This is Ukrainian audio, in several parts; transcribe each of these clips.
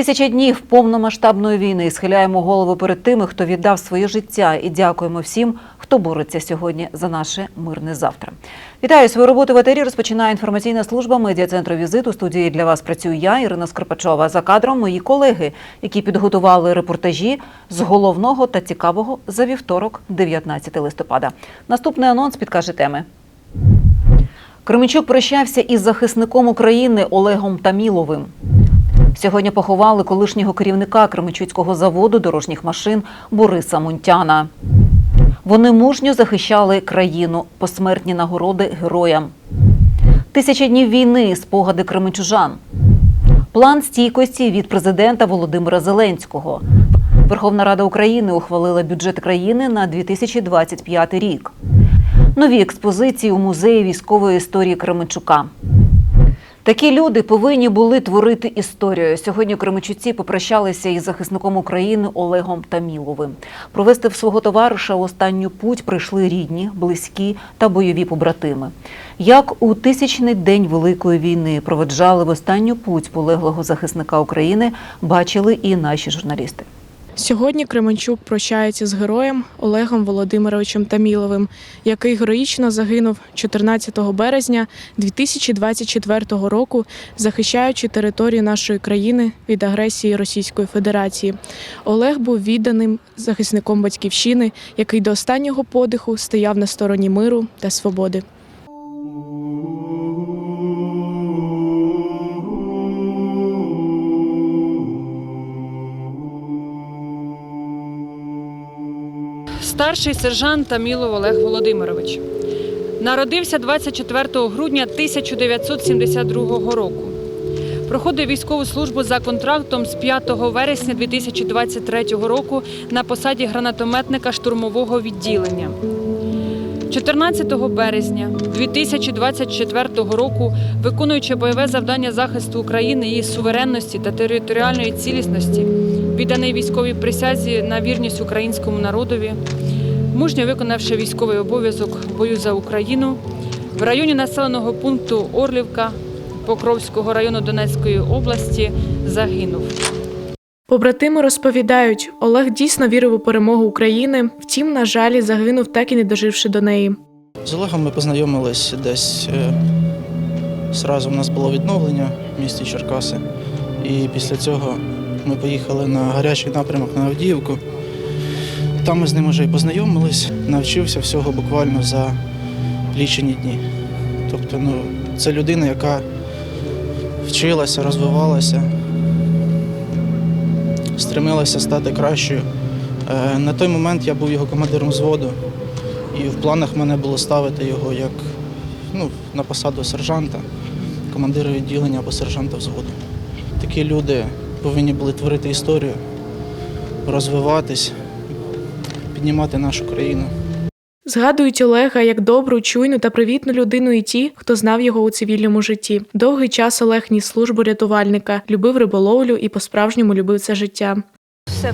Тисяча днів повномасштабної війни схиляємо голову перед тими, хто віддав своє життя, і дякуємо всім, хто бореться сьогодні за наше мирне завтра. Вітаю свою роботу в етері. Розпочинає інформаційна служба медіа-центру візит. У студії для вас працюю я, Ірина Скрипачова. За кадром мої колеги, які підготували репортажі з головного та цікавого за вівторок, 19 листопада. Наступний анонс підкаже теми. Кременчук прощався із захисником України Олегом Таміловим. Сьогодні поховали колишнього керівника Кременчуцького заводу дорожніх машин Бориса Мунтяна. Вони мужньо захищали країну, посмертні нагороди героям. Тисяча днів війни, спогади кременчужан. План стійкості від президента Володимира Зеленського. Верховна Рада України ухвалила бюджет країни на 2025 рік. Нові експозиції у музеї військової історії Кременчука. Такі люди повинні були творити історію. Сьогодні Кременчуці попрощалися із захисником України Олегом Таміловим. Провести в свого товариша у останню путь прийшли рідні, близькі та бойові побратими. Як у тисячний день Великої війни проведжали в останню путь полеглого захисника України, бачили і наші журналісти. Сьогодні Кременчук прощається з героєм Олегом Володимировичем Таміловим, який героїчно загинув 14 березня 2024 року, захищаючи територію нашої країни від агресії Російської Федерації. Олег був відданим захисником батьківщини, який до останнього подиху стояв на стороні миру та свободи. Старший сержант Тамілов Олег Володимирович народився 24 грудня 1972 року. Проходив військову службу за контрактом з 5 вересня 2023 року на посаді гранатометника штурмового відділення. 14 березня 2024 року, виконуючи бойове завдання захисту України, її суверенності та територіальної цілісності, відданий військовій присязі на вірність українському народові, мужньо виконавши військовий обов'язок в бою за Україну, в районі населеного пункту Орлівка Покровського району Донецької області загинув. Побратими розповідають, Олег дійсно вірив у перемогу України, втім, на жаль, загинув, так і не доживши до неї. З Олегом ми познайомились десь е, зразу у нас було відновлення в місті Черкаси. І після цього ми поїхали на гарячий напрямок на Авдіївку. Там ми з ним вже і познайомились, навчився всього буквально за лічені дні. Тобто, ну, це людина, яка вчилася, розвивалася, стремилася стати кращою. Е, На той момент я був його командиром взводу, і в планах мене було ставити його як ну, на посаду сержанта, командира відділення або сержанта взводу. Такі люди повинні були творити історію, розвиватись, піднімати нашу країну. Згадують Олега як добру, чуйну та привітну людину і ті, хто знав його у цивільному житті. Довгий час Олег ніс службу рятувальника, любив риболовлю і по-справжньому любив це життя.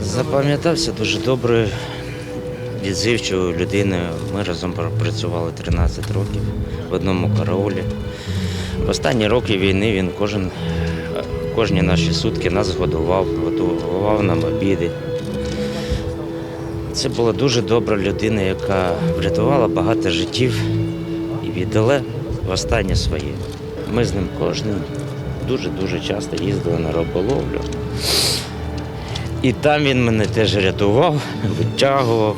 Запам'ятався дуже доброю, відзивчою людиною. Ми разом працювали 13 років в одному караулі. В останні роки війни він кожен, кожні наші сутки нас годував, готував нам обіди. Це була дуже добра людина, яка врятувала багато життів і віддала останнє своє. Ми з ним кожен дуже-дуже часто їздили на роболовлю. І там він мене теж рятував, витягував.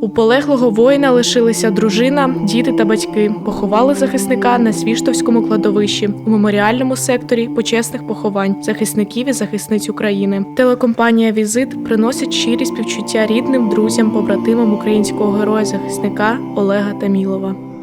У полеглого воїна лишилися дружина, діти та батьки. Поховали захисника на Свіштовському кладовищі у меморіальному секторі почесних поховань захисників і захисниць України. Телекомпанія Візит приносить щирі співчуття рідним, друзям, побратимам українського героя-захисника Олега Тамілова.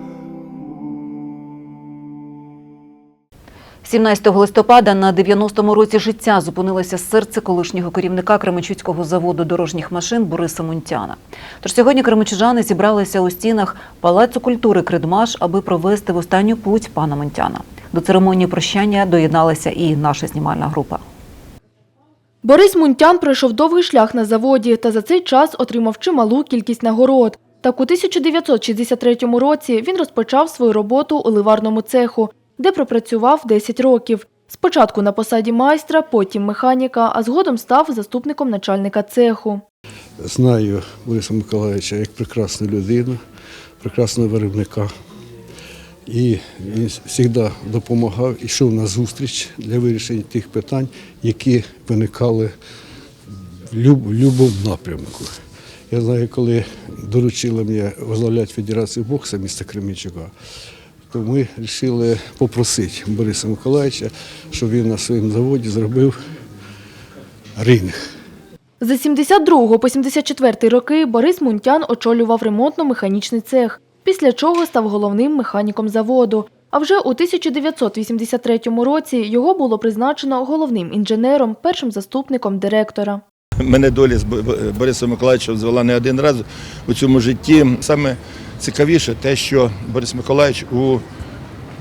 17 листопада на 90-му році життя зупинилося серце колишнього керівника Кременчуцького заводу дорожніх машин Бориса Мунтяна. Тож сьогодні кременчужани зібралися у стінах Палацу культури Кридмаш, аби провести в останню путь пана Мунтяна. До церемонії прощання доєдналася і наша знімальна група. Борис Мунтян пройшов довгий шлях на заводі та за цей час отримав чималу кількість нагород. Так у 1963 році він розпочав свою роботу у ливарному цеху, де пропрацював 10 років. Спочатку на посаді майстра, потім механіка, а згодом став заступником начальника цеху. Знаю Бориса Миколаївича як прекрасну людину, прекрасного виробника. І він завжди допомагав, йшов на зустріч для вирішення тих питань, які виникали в будь-якому напрямку. Я знаю, коли доручили мені возглавляти Федерацію боксу міста Кременчука, то ми вирішили попросити Бориса Миколаївича, щоб він на своєму заводі зробив ринг. З 72 по 74 роки Борис Мунтян очолював ремонтно-механічний цех, після чого став головним механіком заводу. А вже у 1983 році його було призначено головним інженером, першим заступником директора. Мене доля з Бо- Бо- Борисом Миколаївичем звела не один раз у цьому житті. Саме цікавіше те, що Борис Миколаївич у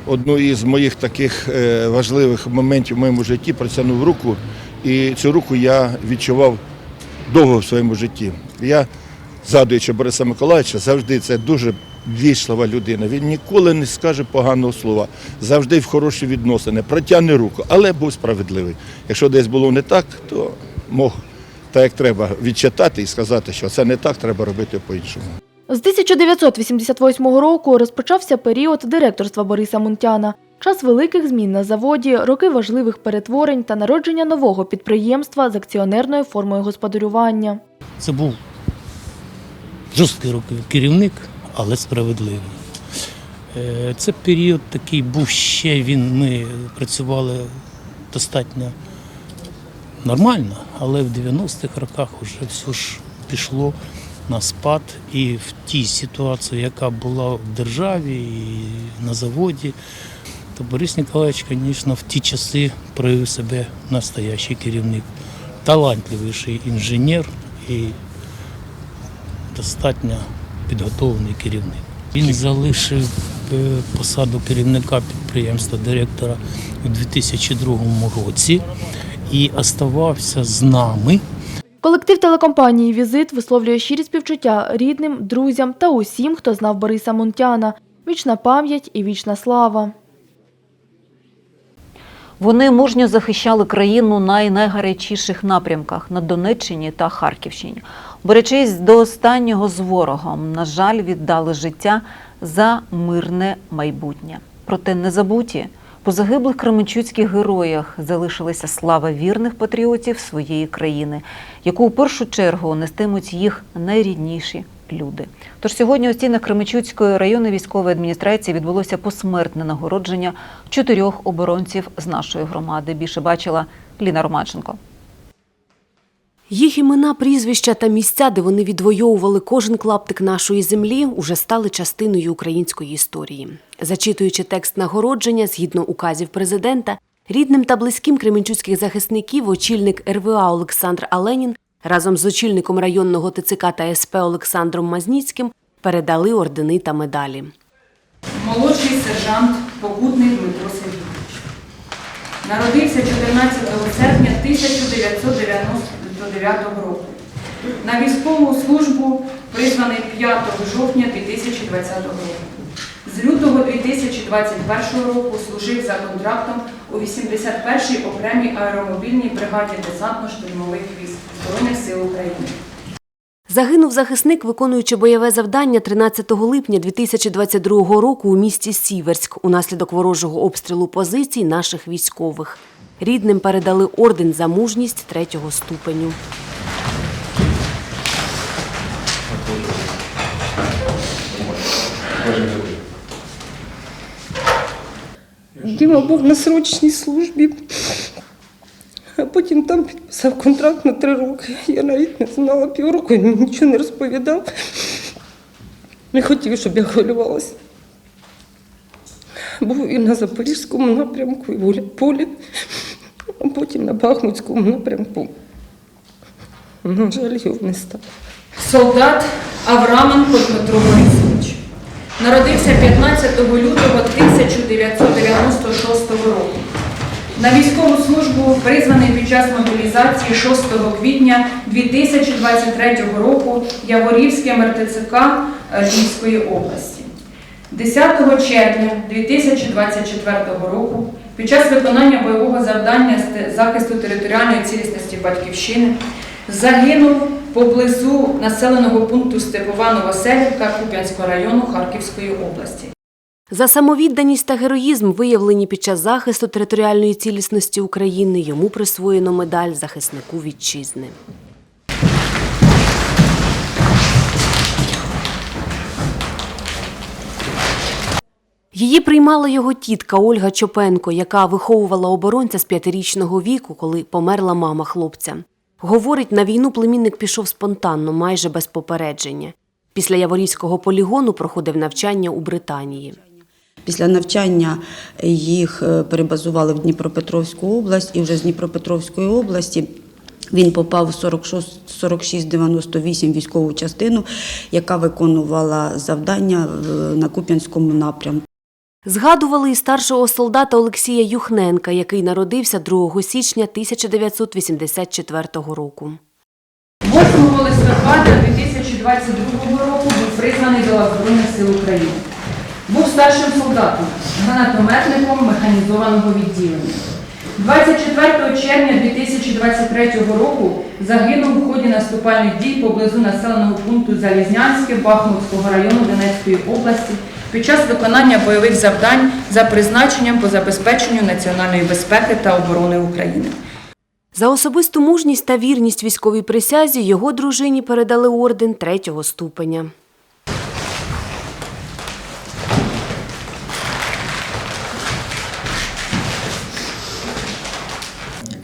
одну із моїх таких е, важливих моментів в моєму житті протягнув руку, і цю руку я відчував довго в своєму житті. Я, згадуючи Бориса Миколаївича, завжди це дуже вічлива людина. Він ніколи не скаже поганого слова, завжди в хороші відносини, протягне руку, але був справедливий. Якщо десь було не так, то мог так як треба відчитати і сказати, що це не так, треба робити по-іншому. З 1988 року розпочався період директорства Бориса Мунтяна. Час великих змін на заводі, роки важливих перетворень та народження нового підприємства з акціонерною формою господарювання. Це був жорсткий керівник, але справедливий. Е, Це період такий був ще він. Ми працювали достатньо нормально, але в 90-х роках вже все ж пішло на спад. І в тій ситуації, яка була в державі і на заводі, то Борис Ніколаївич, звісно, в ті часи проявив себе настоящий керівник, талантливіший інженер і достатньо підготовлений керівник. Він залишив е, посаду керівника підприємства директора у 2002 році і оставався з нами. Колектив телекомпанії Візит висловлює щирі співчуття рідним, друзям та усім, хто знав Бориса Мунтяна. Вічна пам'ять і вічна слава. Вони мужньо захищали країну на найгарячіших напрямках на Донеччині та Харківщині. Борючись до останнього з ворогом, на жаль, віддали життя за мирне майбутнє. Проте не забуті по загиблих кременчуцьких героях залишилася слава вірних патріотів своєї країни, яку у першу чергу нестимуть їх найрідніші люди. Тож сьогодні у стінах Кременчуцької районної військової адміністрації відбулося посмертне нагородження чотирьох оборонців з нашої громади. Більше бачила Ліна Романченко. Їх імена, прізвища та місця, де вони відвоювали кожен клаптик нашої землі, уже стали частиною української історії. Зачитуючи текст нагородження згідно указів президента, рідним та близьким кременчуцьких захисників очільник РВА Олександр Аленін разом з очільником районного ТЦК та СП Олександром Мазніцьким передали ордени та медалі. Молодший сержант Покутний Дмитро Сергійович. Народився 14 серпня 1999 року. На військову службу призваний 5 жовтня 2020 року. З лютого 2021 року служив за контрактом у 81-й окремій аеромобільній бригаді десантно-штурмових військ Збройних сил України. Загинув захисник, виконуючи бойове завдання 13 липня 2022 року у місті Сіверськ унаслідок ворожого обстрілу позицій наших військових. Рідним передали орден за мужність третього ступеню. Діма був на срочній службі, а потім там підписав контракт на три роки. Я навіть не знала півроку, він нічого не розповідав. Не хотів, щоб я хвилювалася. Був і на Запорізькому напрямку, і в Гуляйполі, а потім на Бахмутському напрямку. На жаль, його не стало. Солдат Авраменко Дмитро Борисович. Народився 15 лютого 1996 року. На військову службу призваний під час мобілізації 6 квітня 2023 року Яворівське МРТЦК Львівської області. 10 червня 2024 року під час виконання бойового завдання з захисту територіальної цілісності Батьківщини загинув поблизу населеного пункту Степова Новоселівка Куп'янського району Харківської області. За самовідданість та героїзм, виявлені під час захисту територіальної цілісності України, йому присвоєно медаль захиснику вітчизни. Її приймала його тітка Ольга Чопенко, яка виховувала оборонця з п'ятирічного віку, коли померла мама хлопця. Говорить, на війну племінник пішов спонтанно, майже без попередження. Після Яворівського полігону проходив навчання у Британії. Після навчання їх е, перебазували в Дніпропетровську область, і вже з Дніпропетровської області він попав 46 4698 військову частину, яка виконувала завдання на Куп'янському напрямку. Згадували і старшого солдата Олексія Юхненка, який народився 2 січня 1984 року. 8 листопада 2022 року був призваний до Збройних сил України. Був старшим солдатом, гранатометником механізованого відділення. 24 червня 2023 року загинув в ході наступальних дій поблизу населеного пункту Залізнянське Бахмутського району Донецької області під час виконання бойових завдань за призначенням по забезпеченню національної безпеки та оборони України. За особисту мужність та вірність військовій присязі його дружині передали орден третього ступеня.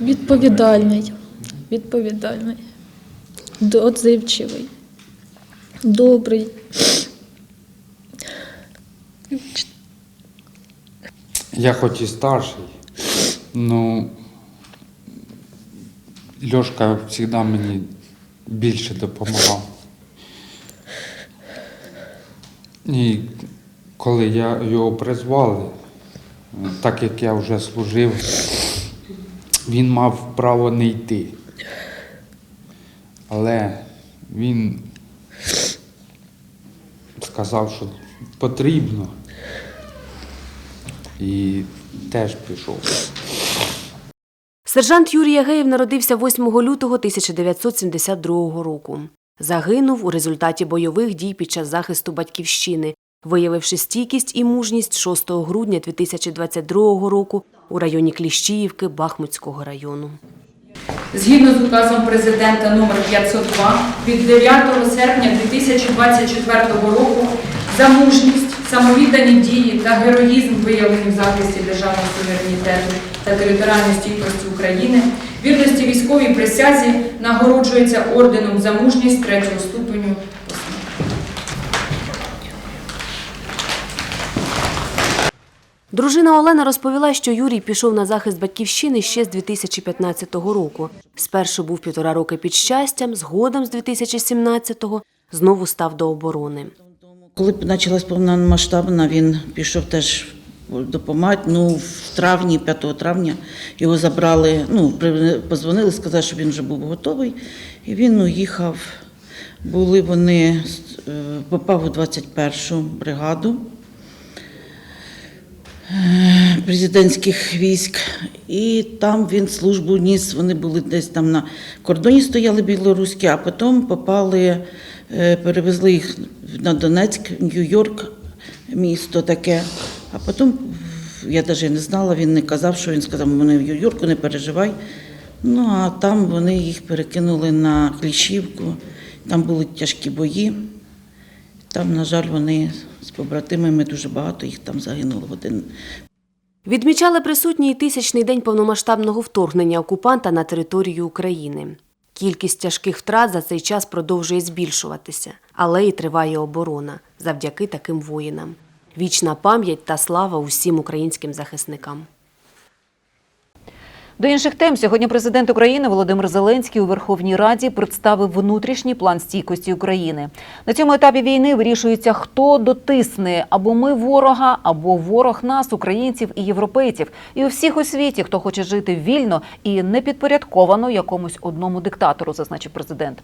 Відповідальний, відповідальний, отзивчивий, добрий. Я хоч і старший, ну Льошка завжди мені більше допомагав. І коли я його призвали, так як я вже служив, він мав право не йти. Але він сказав, що потрібно. І теж пішов. Сержант Юрій Ягеєв народився 8 лютого 1972 року. Загинув у результаті бойових дій під час захисту батьківщини, виявивши стійкість і мужність 6 грудня 2022 року у районі Кліщіївки Бахмутського району. Згідно з указом президента номер 502 від 9 серпня 2024 року за мужність, самовіддані дії та героїзм, виявлені в захисті державного суверенітету та територіальної стійкості України, вірності військовій присязі нагороджується орденом за мужність третього ступеню. Дружина Олена розповіла, що Юрій пішов на захист батьківщини ще з 2015 року. Спершу був півтора роки під щастям, згодом з 2017-го знову став до оборони. Коли почалась повномасштабна, він пішов теж допомагати. Ну, в травні, 5 травня, його забрали, ну, позвонили, сказали, що він вже був готовий. І він уїхав. Були вони, е, попав у 21-шу бригаду е, президентських військ, і там він службу ніс. Вони були десь там на кордоні стояли білоруські, а потім попали, перевезли їх на Донецьк, Нью-Йорк, місто таке. А потім я навіть не знала, він не казав, що він сказав, вони в Нью-Йорку, не переживай. Ну а там вони їх перекинули на Кліщівку, там були тяжкі бої. Там, на жаль, вони з побратимами дуже багато їх там загинуло в один Відмічали присутній тисячний день повномасштабного вторгнення окупанта на територію України. Кількість тяжких втрат за цей час продовжує збільшуватися, але і триває оборона завдяки таким воїнам. Вічна пам'ять та слава усім українським захисникам. До інших тем сьогодні президент України Володимир Зеленський у Верховній Раді представив внутрішній план стійкості України. На цьому етапі війни вирішується, хто дотисне або ми ворога, або ворог нас, українців і європейців, і у всіх у світі, хто хоче жити вільно і не підпорядковано якомусь одному диктатору, зазначив президент.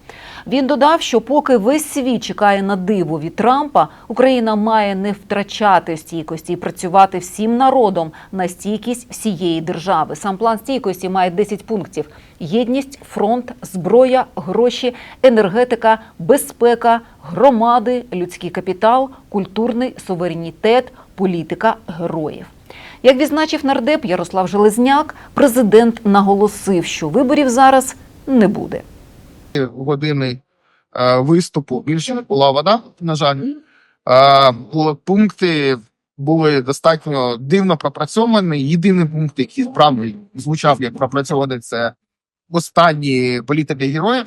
Він додав, що поки весь світ чекає на диво від Трампа, Україна має не втрачати стійкості і працювати всім народом на стійкість всієї держави. Сам план стійкості має 10 пунктів: єдність, фронт, зброя, гроші, енергетика, безпека, громади, людський капітал, культурний суверенітет, політика героїв. Як відзначив нардеп Ярослав Железняк, президент наголосив, що виборів зараз не буде. години е, виступу більше була вода, на жаль. Е, пункти були достатньо дивно пропрацьовані. Єдиний пункт, який справді звучав як пропрацьований, це останні політики героїв.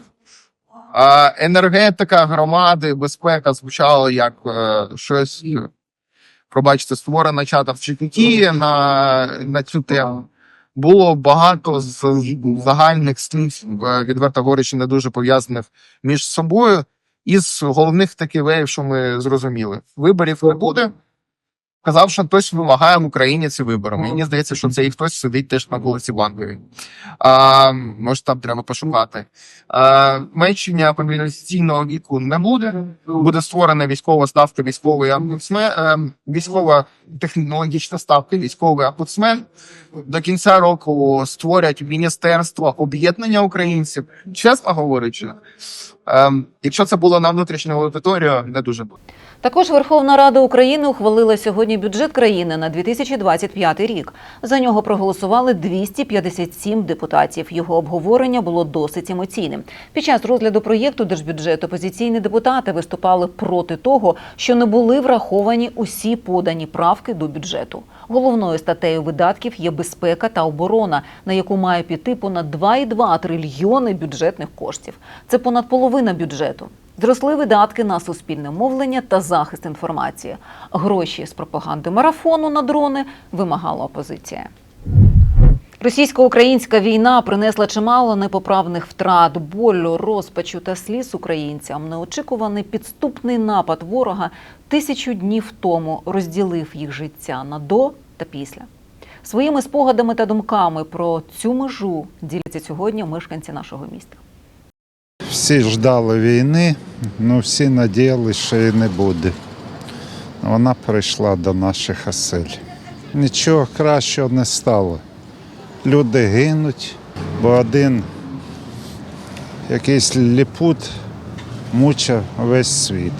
Енергетика, громади, безпека звучало як е, щось, пробачте, створено чатом в GPT на, на цю тему. Було багато з загальних слів, е, відверто говорячи, не дуже пов'язаних між собою. Із головних таких що ми зрозуміли: виборів не буде. Казав, що хтось вимагає в Україні ці вибори. Мені здається, що цей хтось сидить теж на вулиці Банковій. А, може, там треба пошукати. А, меншення мобілізаційного віку не буде. Буде створена військова ставка, омбудсмен, е, військова технологічна ставка, військовий омбудсмен. До кінця року створять міністерство об'єднання українців. Чесно говорячи, якщо це було на внутрішню аудиторію, не дуже буде. Також Верховна Рада України ухвалила сьогодні бюджет країни на 2025 рік. За нього проголосували 257 депутатів. Його обговорення було досить емоційним. Під час розгляду проєкту держбюджету опозиційні депутати виступали проти того, що не були враховані усі подані правки до бюджету. Головною статтею видатків є безпека та оборона, на яку має піти понад 2,2 трильйони бюджетних коштів. Це понад половина бюджету. Зросли видатки на суспільне мовлення та захист інформації. Гроші з пропаганди марафону на дрони вимагала опозиція. Російсько-українська війна принесла чимало непоправних втрат, болю, розпачу та сліз українцям. Неочікуваний підступний напад ворога тисячу днів тому розділив їх життя на до та після. Своїми спогадами та думками про цю межу діляться сьогодні мешканці нашого міста. Всі ждали війни, ну всі надіялися, що її не буде. Вона прийшла до наших осель. Нічого кращого не стало. Люди гинуть, бо один якийсь ліпут мучив весь світ.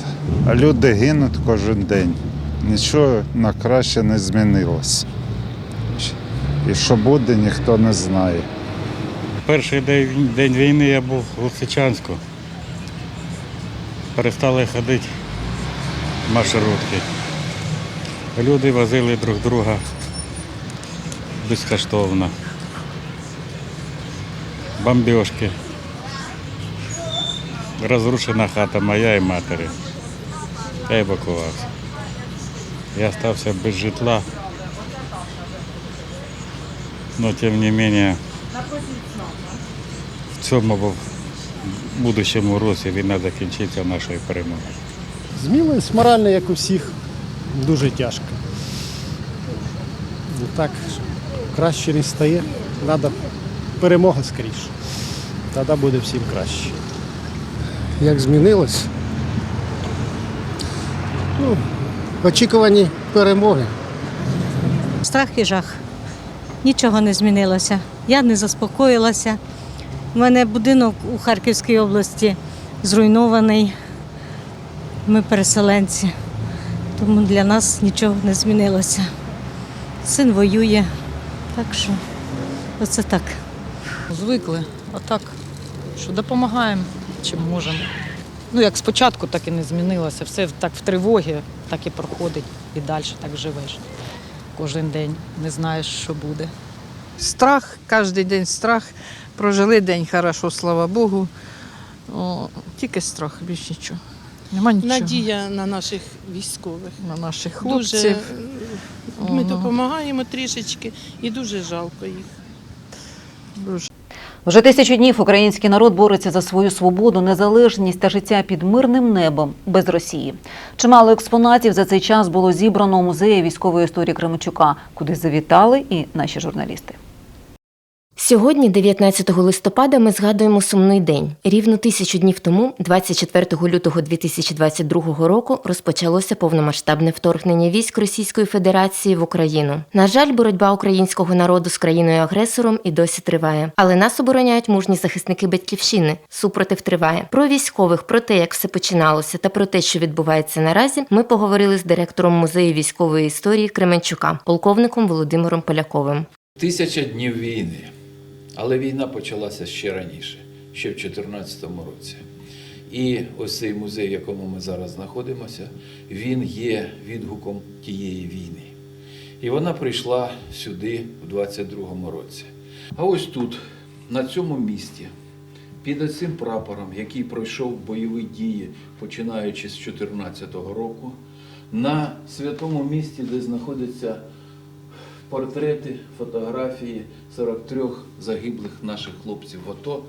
А люди гинуть кожен день. Нічого на краще не змінилося. І що буде, ніхто не знає. Перший день, день війни я був у Лисичанську. Перестали ходити маршрутки. Люди возили друг друга безкоштовно. Бомбіжки. Розрушена хата моя і матері. Я евакувався. Я стався без житла. Но тим не менее в цьому будущому році війна закінчиться нашою перемогою. Змінилось морально, як у всіх, дуже тяжко. Ну так, краще не стає. Треба перемога скоріше. Тоді буде всім краще. Як змінилось? Ну, очікувані перемоги. Страх і жах. Нічого не змінилося. Я не заспокоїлася. У мене будинок у Харківській області зруйнований. Ми переселенці, тому для нас нічого не змінилося. Син воює, так що оце так. Звикли, а так, що допомагаємо, чим можемо. Ну, як спочатку, так і не змінилося. Все так в тривогі, так і проходить, і далі так живеш. Кожен день не знаєш, що буде. Страх, кожен день страх. Прожили день хорошо, слава Богу. О, тільки страх, більш нічого. Нема нічого. Надія на наших військових. На наших Дуже хлопців. ми Ого. допомагаємо трішечки і дуже жалко їх. Вже тисячу днів український народ бореться за свою свободу, незалежність та життя під мирним небом без Росії. Чимало експонатів за цей час було зібрано у музеї військової історії Кременчука, куди завітали і наші журналісти. Сьогодні, 19 листопада, ми згадуємо сумний день. Рівно тисячу днів тому, 24 лютого 2022 року, розпочалося повномасштабне вторгнення військ Російської Федерації в Україну. На жаль, боротьба українського народу з країною-агресором і досі триває. Але нас обороняють мужні захисники батьківщини. Супротив триває. Про військових, про те, як все починалося, та про те, що відбувається наразі, ми поговорили з директором музею військової історії Кременчука, полковником Володимиром Поляковим. Тисяча днів війни. Але війна почалася ще раніше, ще в 2014 році. І ось цей музей, в якому ми зараз знаходимося, він є відгуком тієї війни. І вона прийшла сюди в 22-му році. А ось тут, на цьому місці, під цим прапором, який пройшов бойові дії, починаючи з 2014 року, на святому місці, де знаходяться портрети, фотографії 43 загиблих наших хлопців в АТО.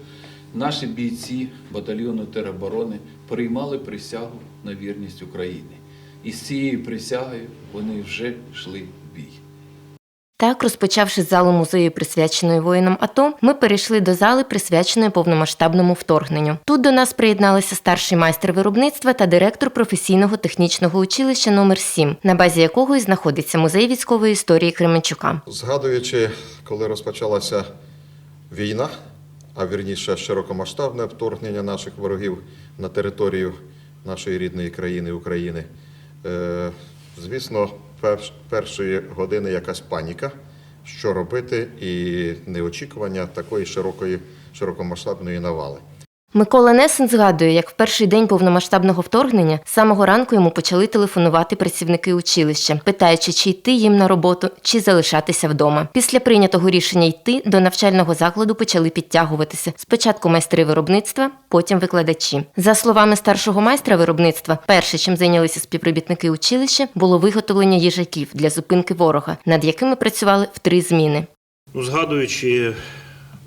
Наші бійці батальйону тероборони приймали присягу на вірність України. І з цією присягою вони вже йшли. Так, розпочавши з залу музею, присвяченої воїнам АТО, ми перейшли до зали, присвяченої повномасштабному вторгненню. Тут до нас приєдналися старший майстер виробництва та директор професійного технічного училища номер 7 на базі якого і знаходиться музей військової історії Кременчука. Згадуючи, коли розпочалася війна, а вірніше широкомасштабне вторгнення наших ворогів на територію нашої рідної країни України, е, звісно, першої години якась паніка, що робити, і неочікування такої широкої широкомасштабної навали. Микола Несен згадує, як в перший день повномасштабного вторгнення самого ранку йому почали телефонувати працівники училища, питаючи, чи йти їм на роботу, чи залишатися вдома. Після прийнятого рішення йти до навчального закладу почали підтягуватися. Спочатку майстри виробництва, потім викладачі. За словами старшого майстра виробництва, перше, чим зайнялися співробітники училища, було виготовлення їжаків для зупинки ворога, над якими працювали в три зміни. Ну, згадуючи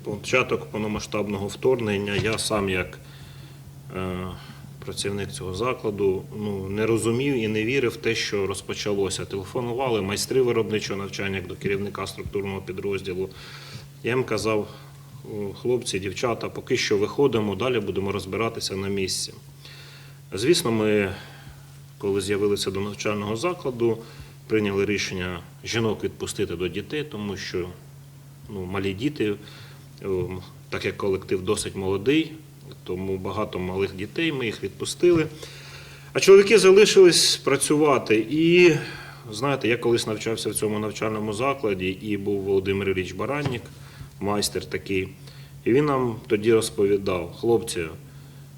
початок повномасштабного вторгнення, я сам як е, працівник цього закладу ну, не розумів і не вірив в те, що розпочалося. Телефонували майстри виробничого навчання як до керівника структурного підрозділу. Я їм казав, хлопці, дівчата, поки що виходимо, далі будемо розбиратися на місці. Звісно, ми, коли з'явилися до навчального закладу, прийняли рішення жінок відпустити до дітей, тому що ну, малі діти, так як колектив досить молодий, тому багато малих дітей, ми їх відпустили. А чоловіки залишились працювати. І знаєте, я колись навчався в цьому навчальному закладі, і був Володимир Ілліч Баранник, майстер такий. І він нам тоді розповідав, хлопці,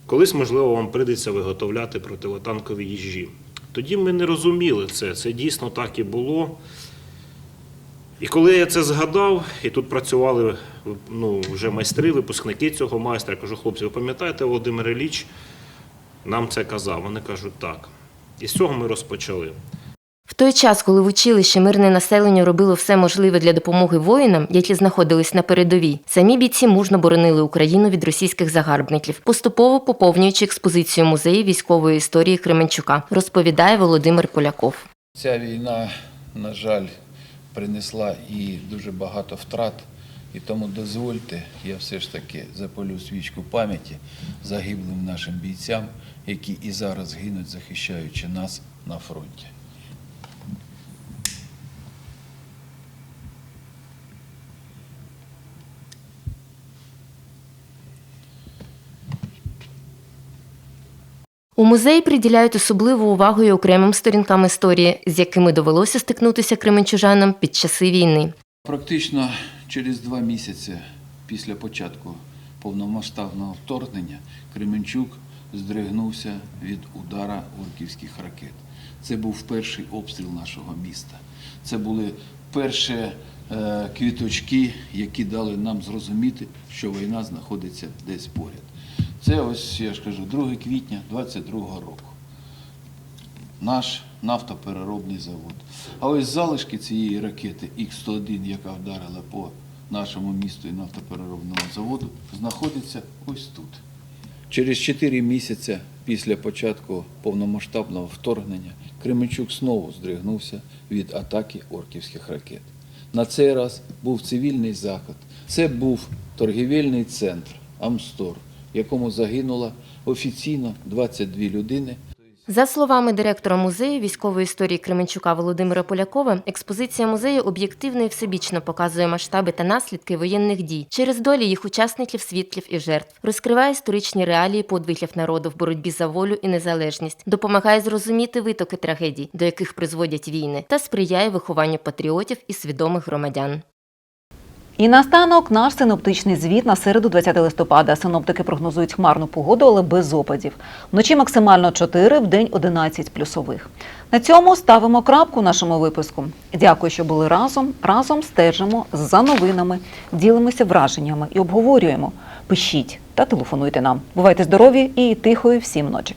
колись, можливо, вам прийдеться виготовляти противотанкові їжі. Тоді ми не розуміли це, це дійсно так і було. І коли я це згадав, і тут працювали ну, вже майстри, випускники цього майстра, я кажу, хлопці, ви пам'ятаєте, Володимир Ілліч нам це казав? Вони кажуть, так. І з цього ми розпочали. В той час, коли в училищі мирне населення робило все можливе для допомоги воїнам, які знаходились на передовій, самі бійці мужно боронили Україну від російських загарбників, поступово поповнюючи експозицію музею військової історії Кременчука, розповідає Володимир Поляков. Ця війна, на жаль, принесла і дуже багато втрат. І тому дозвольте, я все ж таки запалю свічку пам'яті загиблим нашим бійцям, які і зараз гинуть, захищаючи нас на фронті. Музеї приділяють особливу увагу і окремим сторінкам історії, з якими довелося стикнутися кременчужанам під часи війни. Практично через два місяці після початку повномасштабного вторгнення Кременчук здригнувся від удара орківських ракет. Це був перший обстріл нашого міста. Це були перші е, квіточки, які дали нам зрозуміти, що війна знаходиться десь поряд. Це ось, я ж кажу, 2 квітня 22-го року. Наш нафтопереробний завод. А ось залишки цієї ракети Х-101, яка вдарила по нашому місту і нафтопереробному заводу, знаходиться ось тут. Через 4 місяці після початку повномасштабного вторгнення Кременчук знову здригнувся від атаки орківських ракет. На цей раз був цивільний захід. Це був торгівельний центр Амстор, якому загинуло офіційно 22 людини. За словами директора музею військової історії Кременчука Володимира Полякова, експозиція музею об'єктивно і всебічно показує масштаби та наслідки воєнних дій через долі їх учасників, свідків і жертв, розкриває історичні реалії подвигів народу в боротьбі за волю і незалежність, допомагає зрозуміти витоки трагедій, до яких призводять війни, та сприяє вихованню патріотів і свідомих громадян. І наостанок наш синоптичний звіт на середу 20 листопада. Синоптики прогнозують хмарну погоду, але без опадів. Вночі максимально 4, в день 11 плюсових. На цьому ставимо крапку нашому випуску. Дякую, що були разом. Разом стежимо за новинами, ділимося враженнями і обговорюємо. Пишіть та телефонуйте нам. Бувайте здорові і тихої всім ночі.